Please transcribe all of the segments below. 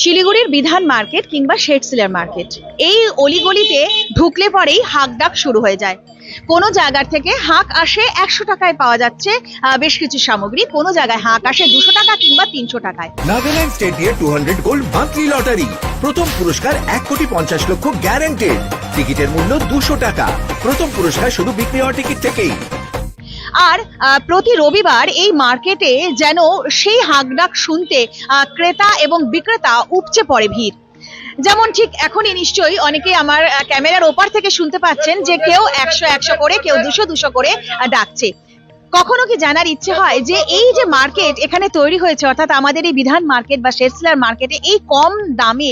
শিলিগুড়ির বিধান মার্কেট কিংবা শেটসিলার মার্কেট। এই অলিগলিতে ঢুকলে পরেই হাঁক ডাক শুরু হয়ে যায়। কোনো জায়গার থেকে হাঁক আসে একশো টাকায় পাওয়া যাচ্ছে বেশ কিছু সামগ্রী। কোনো জায়গায় হাঁক আসে দুশো টাকা কিংবা তিনশো টাকায়। নাগাল্যান্ড স্টেট দিয়ে two hundred gold monthly lottery. প্রথম পুরস্কার এক কোটি পঞ্চাশ লক্ষ গ্যারান্টেড টিকিটের মূল্য দুশো টাকা। প্রথম পুরস্কার শুধু বিক্রি হওয়া টিকিট থেকেই। আর প্রতি রবিবার এই মার্কেটে যেন সেই হাঁকডাক শুনতে ক্রেতা এবং বিক্রেতা উপচে পড়ে ভিড়। যেমন ঠিক এখনই নিশ্চয়ই অনেকে আমার ক্যামেরার ওপার থেকে শুনতে পাচ্ছেন যে কেউ একশো একশো করে, কেউ দুশো দুশো করে ডাকছে। কখনো কি জানার ইচ্ছে হয় যে এই যে মার্কেট এখানে তৈরি হয়েছে, অর্থাৎ আমাদের এই বিধান মার্কেট বা শেরসিলার মার্কেটে এই কম দামে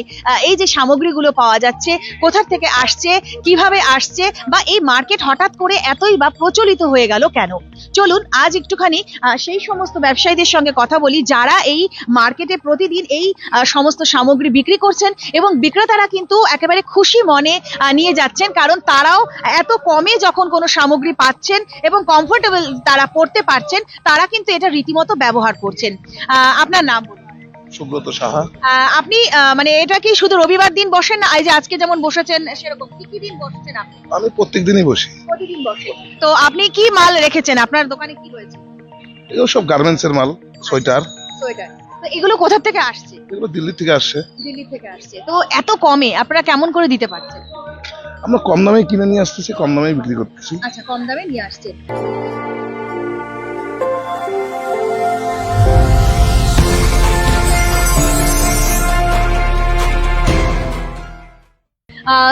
এই যে সামগ্রীগুলো পাওয়া যাচ্ছে, কোথা থেকে আসছে, কীভাবে আসছে, বা এই মার্কেট হঠাৎ করে এতই বা প্রচলিত হয়ে গেল কেন? চলুন আজ একটুখানি সেই সমস্ত ব্যবসায়ীদের সঙ্গে কথা বলি, যারা এই মার্কেটে প্রতিদিন এই সমস্ত সামগ্রী বিক্রি করছেন এবং বিক্রেতারা কিন্তু একেবারে খুশি মনে নিয়ে যাচ্ছেন, কারণ তারাও এত কমে যখন কোনো সামগ্রী পাচ্ছেন এবং কমফোর্টেবল তারা পড়তে পারছেন তারা কিন্তু এটা রীতিমতো ব্যবহার করছেন। আপনার নাম সুব্রত সাহা। আপনি মানে এটা কি শুধু রবিবার দিন বসেন না এই যে আজকে যেমন বসেছেন সেরকম কি কি দিন বসছেন আপনি? আমি প্রত্যেক দিনই বসি। প্রতিদিন বসে। তো আপনি কি মাল রেখেছেন? আপনার দোকানে কি রয়েছে? এগুলো সব গার্মেন্টস এর মাল সোয়েটার। সোয়েটার। তো এগুলো কোথা থেকে আসছে? এগুলো দিল্লি থেকে আসছে। দিল্লি থেকে আসছে। তো এত কমে আপনারা কেমন করে দিতে পারছেন? আমরা কম দামে কিনে নিয়ে আসতেছি কম দামে বিক্রি করতেছি। আচ্ছা কম দামে নিয়ে আসছেন।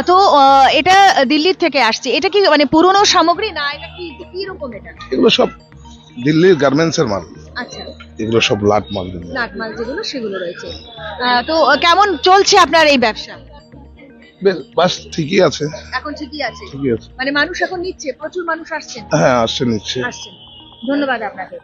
তো এটা দিল্লির থেকে আসছে। এটা কি মানে পুরনো সামগ্রী না এটা কি কি রকম এটা? এগুলো সব দিল্লির গার্মেন্টস এর মাল। আচ্ছা। এগুলো সব লাট মাল লাটমাল যেগুলো সেগুলো রয়েছে। তো কেমন চলছে আপনার এই ব্যবসা? বাস ঠিকই আছে। এখন ঠিকই আছে? ঠিকই আছে। মানে মানুষ এখন নিচ্ছে প্রচুর মানুষ আসছে হ্যাঁ আসছে নিচ্ছে। আসছেন। ধন্যবাদ আপনাকে।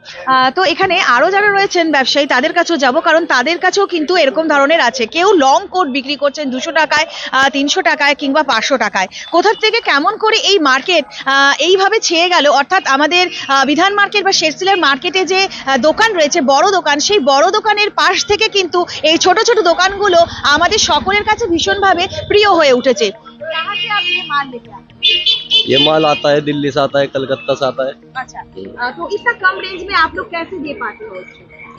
তো এখানে আরও যারা রয়েছেন ব্যবসায়ী, তাদের কাছেও যাব, কারণ তাদের কাছেও কিন্তু এরকম ধরনের আছে। কেউ লং কোট বিক্রি করছেন দুশো টাকায় তিনশো টাকায় কিংবা পাঁচশো টাকায়। কোথার থেকে কেমন করে এই মার্কেট এইভাবে ছেয়ে গেল? অর্থাৎ আমাদের বিধান মার্কেট বা শেরসিলের মার্কেটে যে দোকান রয়েছে, বড় দোকান, সেই বড় দোকানের পাশ থেকে কিন্তু এই ছোট ছোট দোকানগুলো আমাদের সকলের কাছে ভীষণভাবে প্রিয় হয়ে উঠেছে। আপনি ये माल आते हैं? दिल्ली से आता है, कलकत्ता से आता है अच्छा तो इसका कम रेंज में आप लोग कैसे दे पाते हो?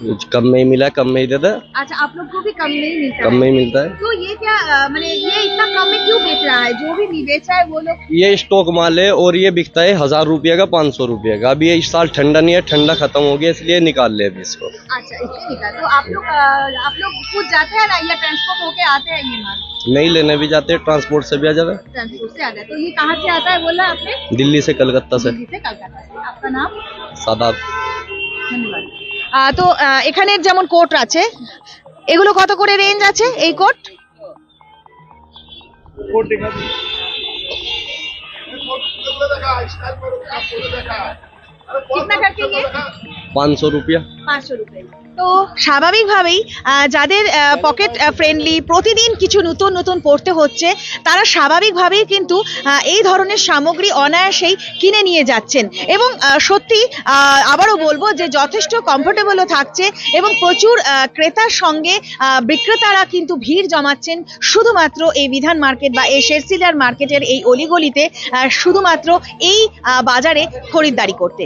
कुछ कम में ही मिला कम में ही देता। है अच्छा आप लोग को भी कम में ही? मिलता कम में ही मिलता है। तो ये क्या मैंने मतलब ये इतना कम में क्यों बेच रहा है? जो भी नहीं बेचा है वो लोग ये स्टॉक माल है और ये बिकता है हज़ार रुपये का पाँच सौ रुपये का। अभी ये इस साल ठंडा नहीं है ठंडा खत्म हो गया इसलिए निकाल ले अभी इसको। अच्छा तो आप लोग आप लोग खुद जाते हैं ना या ट्रांसपोर्ट होके आते हैं ये माल? नहीं लेने भी जाते हैं ट्रांसपोर्ट से भी आ जाता। है ट्रांसपोर्ट से आता है। तो ये कहाँ से आता है बोला आपने? दिल्ली से कलकत्ता से। दिल्ली से कलकत्ता से। आपका नाम? सादाब তো আহ, এখানের যেমন কোট আছে এগুলো কত করে রেঞ্জ আছে এই কোট कितना करके ये পাঁচশো রুপিয়া। পাঁচশো রুপিয়া। তো স্বাভাবিকভাবেই যাদের পকেট ফ্রেন্ডলি প্রতিদিন কিছু নতুন নতুন পড়তে হচ্ছে, তারা স্বাভাবিকভাবেই কিন্তু এই ধরনের সামগ্রী অনায়াসেই কিনে নিয়ে যাচ্ছেন। এবং সত্যি আবারও বলব যে যথেষ্ট কমফোর্টেবলও থাকছে এবং প্রচুর ক্রেতার সঙ্গে বিক্রেতারা কিন্তু ভিড় জমাচ্ছেন শুধুমাত্র এই বিধান মার্কেট বা এই শেরসিলার মার্কেটের এই অলিগলিতে শুধুমাত্র এই বাজারে খরিদ্দারি করতে।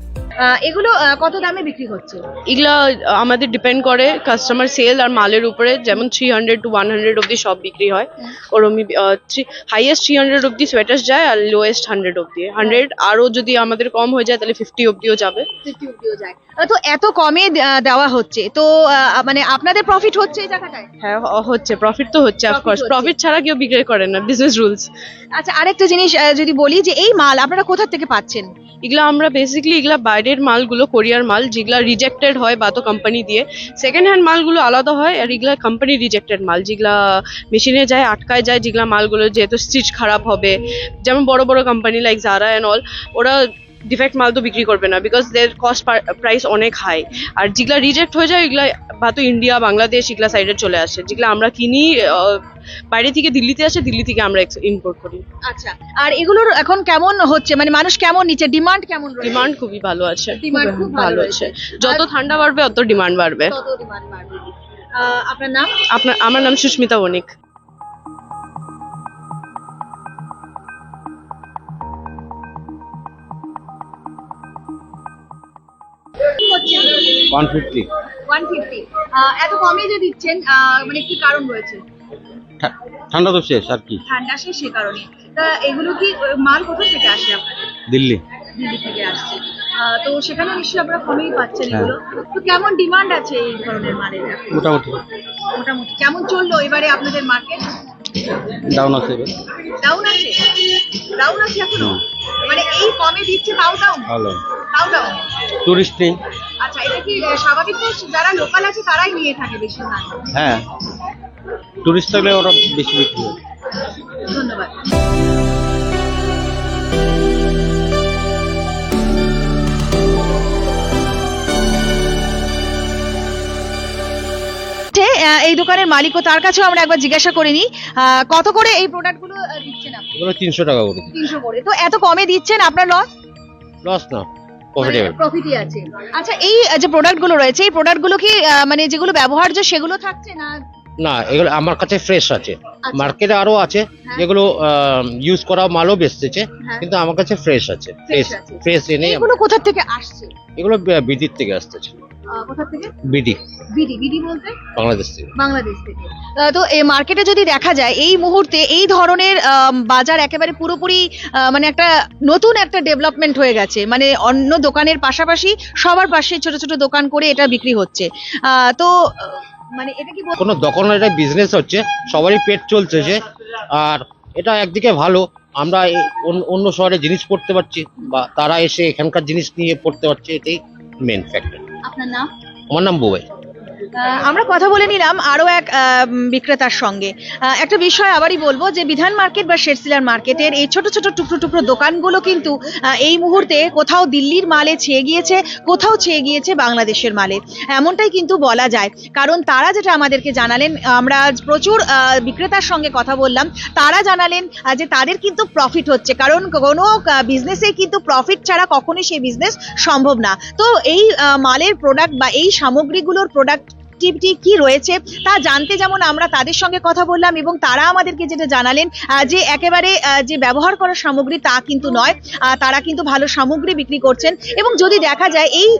এগুলো কত দামে বিক্রি হচ্ছে? এগুলা আমাদের ডিপেন্ড করে কাস্টমার সেল আর মালের উপরে। যেমন three hundred to one hundred অব্দি সব বিক্রি হয়। ওরমই হাইয়েস্ট থ্রি হান্ড্রেড অব্দি সোয়েটার্স যায় আর লোয়েস্ট হান্ড্রেড অব্দি হান্ড্রেড আরও যদি আমাদের কম হয়ে যায় তাহলে ফিফটি অব্দিও যাবে। ফিফটি অব্দিও যায়। তো এত কমে দেওয়া হচ্ছে। তো মানে আপনাদের প্রফিট হচ্ছে এই জায়গাটায়? হ্যাঁ হচ্ছে। প্রফিট তো হচ্ছে অফকোর্স প্রফিট ছাড়া কেউ বিক্রি করে না বিজনেস রুলস আচ্ছা আরেকটা জিনিস যদি বলি যে এই মাল আপনারা কোথা থেকে পাচ্ছেন? এগুলো আমরা বেসিক্যালি এগুলা বাইরের মালগুলো কোরিয়ার মাল, যেগুলা রিজেক্টেড হয় বা তো কোম্পানি দিয়ে। সেকেন্ড হ্যান্ড মালগুলো আলাদা হয় আর এগুলা কোম্পানি রিজেক্টেড মাল, যেগুলা মেশিনে যায়, আটকায় যায়, যেগুলা মালগুলো যেহেতু স্টিচ খারাপ হবে। যেমন বড় বড় company like Zara and all ওরা ডিফেক্ট মাল তো বিক্রি করবে না বিকজ দের কস্ট প্রাইস অনেক হাই আর যেগুলা রিজেক্ট হয়ে যায় এগুলা বা তো ইন্ডিয়া বাংলাদেশ এগুলা সাইডে চলে আসে। যেগুলা আমরা কিনি বাইরে থেকে দিল্লিতে আসে দিল্লি থেকে আমরা ইম্পোর্ট করি। আচ্ছা আর এগুলোর এখন কেমন হচ্ছে? মানে মানুষ কেমন নিচ্ছে? ডিমান্ড কেমন ডিমান্ড খুবই ভালো আছে। Demand খুব ভালো আছে। যত ঠান্ডা বাড়বে অত ডিমান্ড ডিমান্ড বাড়বে। আপনার নাম? আপনার আমার নাম Susmita Banik one fifty one fifty এত কমে যে দিচ্ছেন মানে কি কারণ রয়েছে? ঠান্ডা তো শেষ আর কি? ঠান্ডা শেষ সে কারণে। তা এগুলো কি মাল কোথা থেকে আসে আপনার দিল্লি। দিল্লি থেকে আসছে। তো সেখানে নিশ্চয়ই আপনারা কমেই পাচ্ছেন হ্যাঁ। এগুলো। তো কেমন ডিমান্ড আছে এই ধরনের মালের? মোটামুটি। মোটামুটি। কেমন চলল এবারে আপনাদের মার্কেট ডাউন আছে ডাউন আছে? ডাউন আছে এখনও? মানে এই কমে দিচ্ছে তাও ডাউন তাও ডাউন টুরিস্টে কি স্বাভাবিক তো যারা লোকাল আছে তারাই নিয়ে থাকে বেশিরভাগ। হ্যাঁ। টুরিস্ট থাকলে ওরা বেশি বিক্রি হয়। ধন্যবাদ। এই দোকানের মালিক ও তার কাছেও আমরা একবার জিজ্ঞাসা করিনি আহ, কত করে এই প্রোডাক্টগুলো দিচ্ছেন আপনি? এগুলো তিনশো টাকা করে। তিনশো করে। তো এত কমে দিচ্ছেন আপনার লস লস না। প্রফিটই আছে। আচ্ছা এই যে প্রোডাক্টগুলো রয়েছে এই প্রোডাক্টগুলো কি মানে যেগুলো ব্যবহার্য সেগুলো থাকছে না? না এগুলো আমার কাছে ফ্রেশ আছে। আচ্ছা। মার্কেটে আরও আছে হ্যাঁ। যেগুলো ইউজ করা মালও বেচতেছে হ্যাঁ। কিন্তু আমার কাছে ফ্রেশ আছে। ফ্রেশ ফ্রেশ এনে এগুলো কোথা থেকে আসছে? এগুলো বিদ্যুৎ থেকে আসতেছে। কোথা থেকে? বিডি। বিডি। বিডি বলতে? বাংলাদেশ থেকে। বাংলাদেশ থেকে। তো এই মার্কেটে যদি দেখা যায় এই মুহূর্তে এই ধরনের বাজার একেবারে পুরোপুরি মানে একটা নতুন একটা ডেভেলপমেন্ট হয়ে গেছে। মানে অন্য দোকানের পাশাপাশি সবার পাশে ছোট ছোট দোকান করে এটা বিক্রি হচ্ছে। তো মানে এটা কি বল- কোনো দোকানের এটা বিজনেস হচ্ছে সবারই পেট চলতেছে আর এটা একদিকে ভালো আমরা অন্য- অন্য শহরে জিনিস পড়তে পারছি বা তারা এসে এখানকার জিনিস নিয়ে পড়তে পারছে এটাই মেন ফ্যাক্টর আপনার নাম? আমার নাম বুবাই। আমরা কথা বলে নিলাম আরও এক বিক্রেতার সঙ্গে। একটা বিষয় আবারই বলব যে বিধান মার্কেট বা শেরসিলার মার্কেটের এই ছোট ছোট টুকরো টুকরো দোকানগুলো কিন্তু এই মুহূর্তে কোথাও দিল্লির মালে ছেয়ে গিয়েছে, কোথাও ছেয়ে গিয়েছে বাংলাদেশের মালে। এমনটাই কিন্তু বলা যায়। কারণ তারা যেটা আমাদেরকে জানালেন, আমরা প্রচুর বিক্রেতার সঙ্গে কথা বললাম। তারা জানালেন যে তাদের কিন্তু প্রফিট হচ্ছে। কারণ কোনো বিজনেসে কিন্তু প্রফিট ছাড়া কখনোই সেই বিজনেস সম্ভব না। তো এই মালের প্রোডাক্ট বা এই সামগ্রীগুলোর প্রোডাক্ট অ্যাক্টিভিটি কি রয়েছে তা জানতে যেমন আমরা তাদের সঙ্গে কথা বললাম এবং তারা আমাদেরকে যেটা জানালেন যে একেবারে যে ব্যবহার করা সামগ্রী তা কিন্তু নয় তারা কিন্তু ভালো সামগ্রী বিক্রি করছেন এবং যদি দেখা যায় এই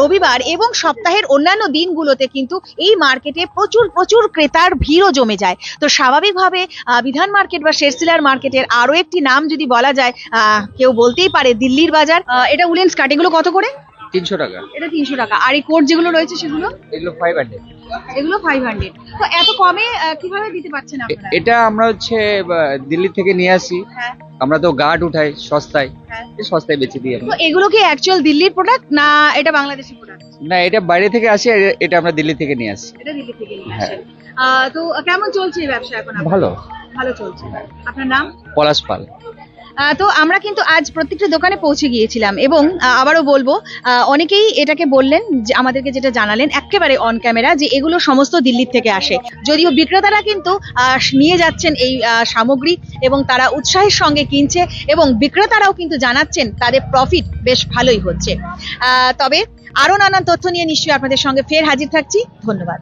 রবিবার এবং সপ্তাহের অন্যান্য দিনগুলোতে কিন্তু এই মার্কেটে প্রচুর প্রচুর ক্রেতার ভিড়ও জমে যায়। তো স্বাভাবিকভাবে বিধান মার্কেট বা শেরসিলার মার্কেটের আরও একটি নাম যদি বলা যায় কেউ বলতেই পারে, দিল্লির বাজার। এটা উলেন স্কার্ট এগুলো কত করে? তিনশো টাকা। এটা তিনশো টাকা। আর এই কোট যেগুলো রয়েছে সেগুলো? এগুলো ফাইভ হান্ড্রেড এগুলো ফাইভ হান্ড্রেড তো এত কমে কীভাবে দিতে পারছেন আপনারা? এটা আমরা হচ্ছে দিল্লি থেকে নিয়ে আসি। হ্যাঁ। আমরা তো গার্ড উঠাই সস্তায়। হ্যাঁ। সস্তায় বেচে দিই তো এগুলো কি অ্যাকচুয়াল দিল্লির প্রোডাক্ট না এটা বাংলাদেশি প্রোডাক্ট না এটা বাইরে থেকে আসে এটা আমরা দিল্লি থেকে নিয়ে আসি। এটা দিল্লি থেকে নিয়ে হ্যাঁ। তো কেমন চলছে এই ব্যবসা এখন ভালো। ভালো চলছে। আপনার নাম? পলাশ পাল। তো আমরা কিন্তু আজ প্রত্যেকটা দোকানে পৌঁছে গিয়েছিলাম এবং আবারও বলব অনেকেই এটাকে বললেন, যে আমাদেরকে যেটা জানালেন একেবারে অন ক্যামেরা যে এগুলো সমস্ত দিল্লির থেকে আসে। যদিও বিক্রেতারা কিন্তু নিয়ে যাচ্ছেন এই সামগ্রী এবং তারা উৎসাহের সঙ্গে কিনছে এবং বিক্রেতারাও কিন্তু জানাচ্ছেন তাদের প্রফিট বেশ ভালোই হচ্ছে। তবে আরও নানান তথ্য নিয়ে নিশ্চয়ই আপনাদের সঙ্গে ফের হাজির থাকছি। ধন্যবাদ।